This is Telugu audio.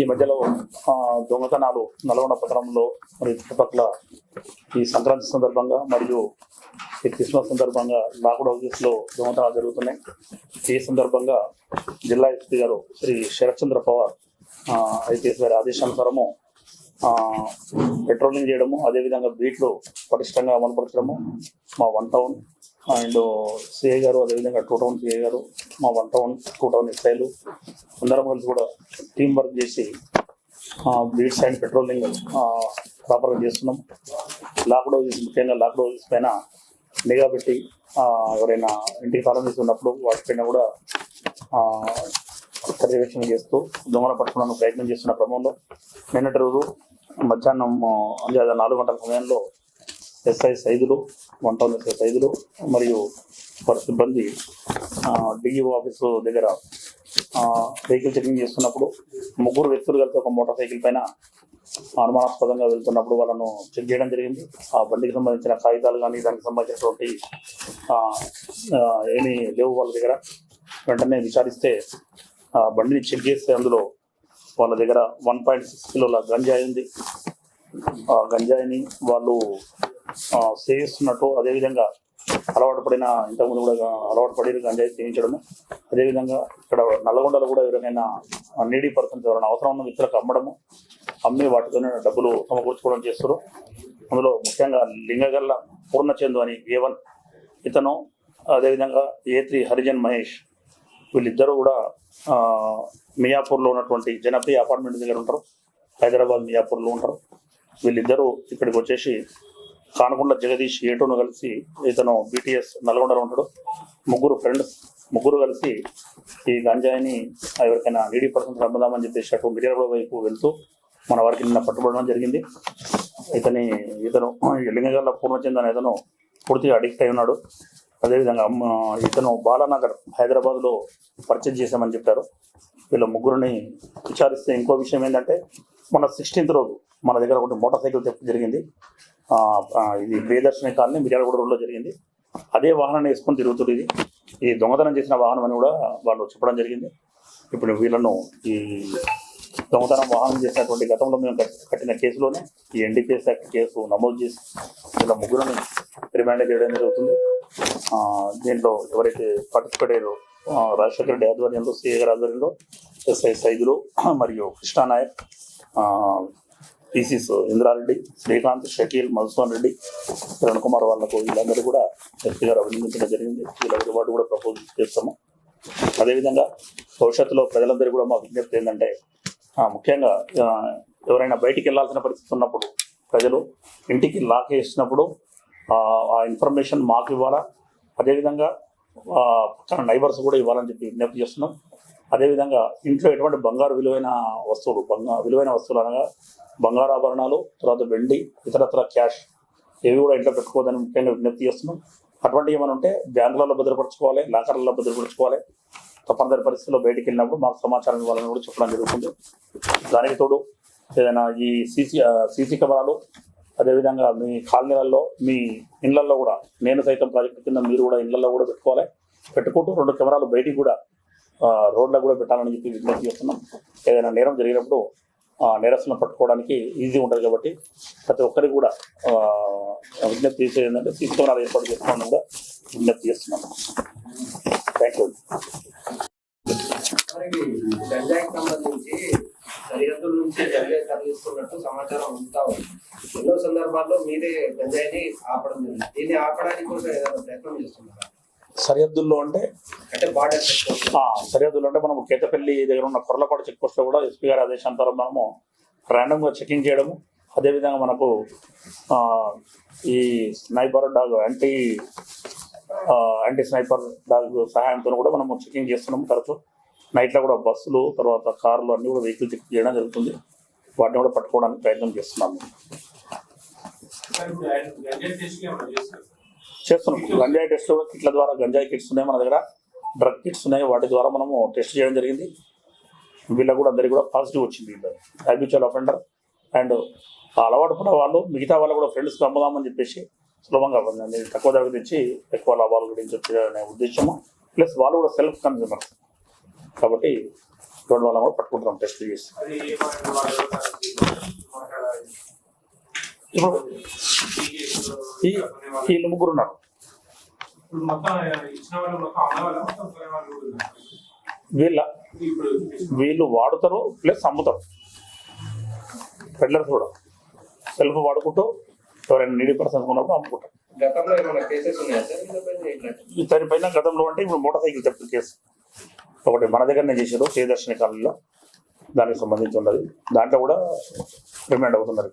ఈ మధ్యలో దొంగతనాలు నల్గొండ పట్టణంలో మరియు చుట్టుపక్కల ఈ సంక్రాంతి సందర్భంగా మరియు ఈ క్రిస్మస్ సందర్భంగా లాక్డౌన్ హౌసెస్లో దొంగతనాలు జరుగుతున్నాయి. ఈ సందర్భంగా జిల్లా ఎస్పీ గారు శ్రీ శరత్చంద్ర పవార్ ఐపీఎస్ గారి ఆదేశానుసారము పెట్రోలింగ్ చేయడము అదేవిధంగా బీట్లు పటిష్టంగా అమలుపరచడము మా వన్ టౌన్ అండ్ సిఐ గారు అదేవిధంగా టూ టౌన్ సిఐ గారు మా వన్ టౌన్ టూ టౌన్ ఎస్ఐలు అందరం కలిసి కూడా టీం వర్క్ చేసి బీట్స్ అండ్ పెట్రోలింగ్ ప్రాపర్గా చేస్తున్నాం. లాక్డౌన్ ముఖ్యంగా లాక్డౌన్ పైన నిఘా పెట్టి ఎవరైనా ఇంటికి తాళం ఉన్నప్పుడు వాటిపైన కూడా పర్యవేక్షణ చేస్తూ దొంగల పట్టుకోవడానికి ప్రయత్నం చేస్తున్న క్రమంలో నిన్నటి రోజు మధ్యాహ్నం నాలుగు గంటల సమయంలో SI Saidulu one town SI Saidulu మరియు వారి సిబ్బంది డిఈఓ ఆఫీసు దగ్గర వెహికల్ చెకింగ్ చేస్తున్నప్పుడు ముగ్గురు వ్యక్తులు కలిసి ఒక మోటార్ సైకిల్ పైన అనుమానాస్పదంగా వెళ్తున్నప్పుడు వాళ్ళను చెక్ చేయడం జరిగింది. ఆ బండికి సంబంధించిన కాగితాలు కానీ దానికి సంబంధించినటువంటి ఏమీ లేవు వాళ్ళ దగ్గర. వెంటనే విచారిస్తే ఆ బండిని చెక్ చేస్తే అందులో వాళ్ళ దగ్గర వన్ పాయింట్ సిక్స్ కిలోల గంజాయి ఉంది. ఆ గంజాయిని వాళ్ళు సేవిస్తున్నట్టు అదేవిధంగా అలవాటు పడిన ఇంతకుముందు కూడా అలవాటు పడి గంజాయి సేవించడము అదేవిధంగా ఇక్కడ నల్లగొండలో కూడా ఎవరికైనా నీడీ పర్సన్స్ ఎవరైనా అవసరం ఉన్న వ్యక్తులకు అమ్మడము. అమ్మి వాటితోనే డబ్బులు సమకూర్చుకోవడం చేస్తారు అందులో ముఖ్యంగా లింగగల్ల పూర్ణచందు అని ఏ వన్ ఇతను అదేవిధంగా ఏ త్రీ హరిజన్ మహేష్ వీళ్ళిద్దరూ కూడా మియాపూర్లో ఉన్నటువంటి జనప్రియ అపార్ట్మెంట్ దగ్గర ఉంటారు. హైదరాబాద్ మియాపూర్లో ఉంటారు. వీళ్ళిద్దరూ ఇక్కడికి వచ్చేసి కానకొండ జగదీష్ ఏటోను కలిసి ఇతను బీటీఎస్ నల్గొండలో ఉంటాడు. ముగ్గురు ఫ్రెండ్స్ ముగ్గురు కలిసి ఈ గంజాయిని ఎవరికైనా నీడీ పర్సన్స్ అమ్ముదామని చెప్పేసి అటు మిర్యాల వైపు వెళ్తూ మన వారికి నిన్న పట్టుబడడం జరిగింది. ఇతని ఇతను లింగగల్ల పూర్ణచంద్ అనే ఇతను పూర్తిగా అడిక్ట్ అయి ఉన్నాడు. అదేవిధంగా ఇతను బాలానగర్ హైదరాబాద్లో పర్చేజ్ చేశామని చెప్పారు. వీళ్ళ ముగ్గురిని విచారిస్తే ఇంకో విషయం ఏంటంటే మన సిక్స్టీన్త్ రోజు మన దగ్గర ఒకటి మోటార్ సైకిల్ తెప్ప జరిగింది. ఇది ప్రియదర్శిని కాలనీ మిర్యాలగూడ రోడ్లో జరిగింది. అదే వాహనాన్ని వేసుకొని తిరుగుతుంది ఇది. ఈ దొంగతనం చేసిన వాహనం అని కూడా వాళ్ళు చెప్పడం జరిగింది. ఇప్పుడు వీళ్ళను ఈ దొంగతనం వాహనం చేసినటువంటి గతంలో మేము కట్టిన కేసులోనే ఈ ఎన్డీపీఎస్ యాక్ట్ కేసు నమోదు చేసి వీళ్ళ ముగ్గురిని రిమాండ్ చేయడం జరుగుతుంది. దీంట్లో ఎవరైతే పార్టిసిపేట్ అయ్యారో రాజశేఖర రెడ్డి ఆధ్వర్యంలో సిఏ గారి ఆధ్వర్యంలో ఎస్ఐ సైదులు మరియు కృష్ణానాయక్ పీసీస్ ఇంద్రారెడ్డి శ్రీకాంత్ షకీల్ మధుసూన్ రెడ్డి కిరణ్ కుమార్ వాళ్ళకు వీళ్ళందరూ కూడా ఎస్పీ గారు అభినందించడం జరిగింది. వీళ్ళ రివార్డు కూడా ప్రపోజ్ చేస్తాము. అదేవిధంగా భవిష్యత్తులో ప్రజలందరూ కూడా మా విజ్ఞప్తి ఏంటంటే ముఖ్యంగా ఎవరైనా బయటికి వెళ్ళాల్సిన పరిస్థితి ఉన్నప్పుడు ప్రజలు ఇంటికి లాక్ వేసినప్పుడు ఆ, ఇన్ఫర్మేషన్ మాకు ఇవ్వాలా? అదేవిధంగా పక్కన నైబర్స్ కూడా ఇవ్వాలని చెప్పి విజ్ఞప్తి చేస్తున్నాం. అదేవిధంగా ఇంట్లో ఎటువంటి బంగారు విలువైన వస్తువులు బంగారు విలువైన వస్తువులు అనగా బంగారు ఆభరణాలు తర్వాత వెండి ఇతరత్ర క్యాష్ ఏవి కూడా ఇంట్లో పెట్టుకోవద్దని ముఖ్యంగా విజ్ఞప్తి చేస్తున్నాం. అటువంటి ఏమైనా ఉంటే బ్యాంకులలో భద్రపరచుకోవాలి లాకర్లలో భద్రపరచుకోవాలి. తప్పనిసరి పరిస్థితుల్లో బయటికి వెళ్ళినప్పుడు మాకు సమాచారం ఇవ్వాలని కూడా చెప్పడం జరుగుతుంది. దానికి తోడు ఏదైనా ఈ సీసీ సీసీ కెమెరాలు అదేవిధంగా మీ కాలనీలలో మీ ఇళ్ళలో కూడా నేను సైతం ప్రాజెక్టు కింద మీరు కూడా ఇళ్ళలో కూడా పెట్టుకోవాలి. పెట్టుకుంటూ రెండు కెమెరాలు బయటికి కూడా రోడ్లకు కూడా పెట్టాలని చెప్పి విజ్ఞప్తి చేస్తున్నాం. ఏదైనా నేరం జరిగినప్పుడు నేరస్తులను పట్టుకోవడానికి ఈజీ ఉంటుంది కాబట్టి ప్రతి ఒక్కరికి కూడా విజ్ఞప్తి చేసేది ఏంటంటే ఏర్పాటు చేసుకోవడం కూడా విజ్ఞప్తి చేస్తున్నాం. థ్యాంక్ యూ మరి సంబంధించి సరిహద్దుల నుంచి గంజాయి తరలిస్తున్నట్టు సమాచారం ఉంటా ఉంది. ఎన్నో సందర్భాల్లో మీరే గంజాయిని ఆపడం జరిగింది. దీన్ని ఆపడానికి కూడా ఏదైనా ప్రయత్నం చేస్తున్నారా? సరిహద్దుల్లో అంటే అంటే బార్డర్ ఆ, సరిహద్దులు అంటే మనం కేతపల్లి దగ్గర ఉన్న కొర్లపాడు చెక్ పోస్ట్లో కూడా ఎస్పీ గారి ఆదేశాంతరం మనము ర్యాండమ్గా చెకింగ్ చేయడము. అదేవిధంగా మనకు ఆ, ఈ sniper dog anti anti sniper dog సహాయంతో కూడా మనము చెకింగ్ చేస్తున్నాము తరచు. నైట్లో కూడా బస్సులు తర్వాత కార్లు అన్ని కూడా వెహికల్ చెక్ చేయడం జరుగుతుంది. వాటిని కూడా పట్టుకోవడానికి ప్రయత్నం చేస్తున్నాము. చేస్తున్నాం. గంజాయి టెస్ట్ కిట్ల ద్వారా గంజాయి కిట్స్ ఉన్నాయి మన దగ్గర. డ్రగ్ కిట్స్ ఉన్నాయి. వాటి ద్వారా మనము టెస్ట్ చేయడం జరిగింది. వీళ్ళకి కూడా అందరికీ కూడా పాజిటివ్ వచ్చింది. హ్యాబిచువల్ అఫెండర్ అండ్ అలవాటు పడే వాళ్ళు మిగతా వాళ్ళు కూడా ఫ్రెండ్స్కి అమ్ముదామని చెప్పేసి సులభంగా తక్కువ ధరకు తెచ్చి ఎక్కువ లాభాల గురించి వచ్చే ఉద్దేశము. ప్లస్ వాళ్ళు కూడా సెల్ఫ్ కన్జ్యూమర్ కాబట్టి రెండు వాళ్ళని కూడా పట్టుకుంటున్నాం టెస్ట్ చేసి అది ఏమైనా వాళ్ళు మాట్లాడాలి ఇప్పుడు ఈ వీళ్ళు ముగ్గురు ఉన్నారు. వాళ్ళు వాళ్ళ వాడుతారు ప్లస్ అమ్ముతారు. పెడ్లర్స్ కూడా. సెల్ఫ్ వాడుకుంటూ ఎవరైనా నీడి పర్సన్స్ ఉన్నప్పుడు అమ్ముకుంటారు. ఈ దానిపైన గతంలో అంటే ఇప్పుడు మోటార్ సైకిల్ థెఫ్ట్ కేసు ఒకటి మన దగ్గరనే చేశారు ప్రియదర్శిని కాలంలో దానికి సంబంధించి ఉన్నది. దాంట్లో కూడా రిమాండ్ అవుతున్నారు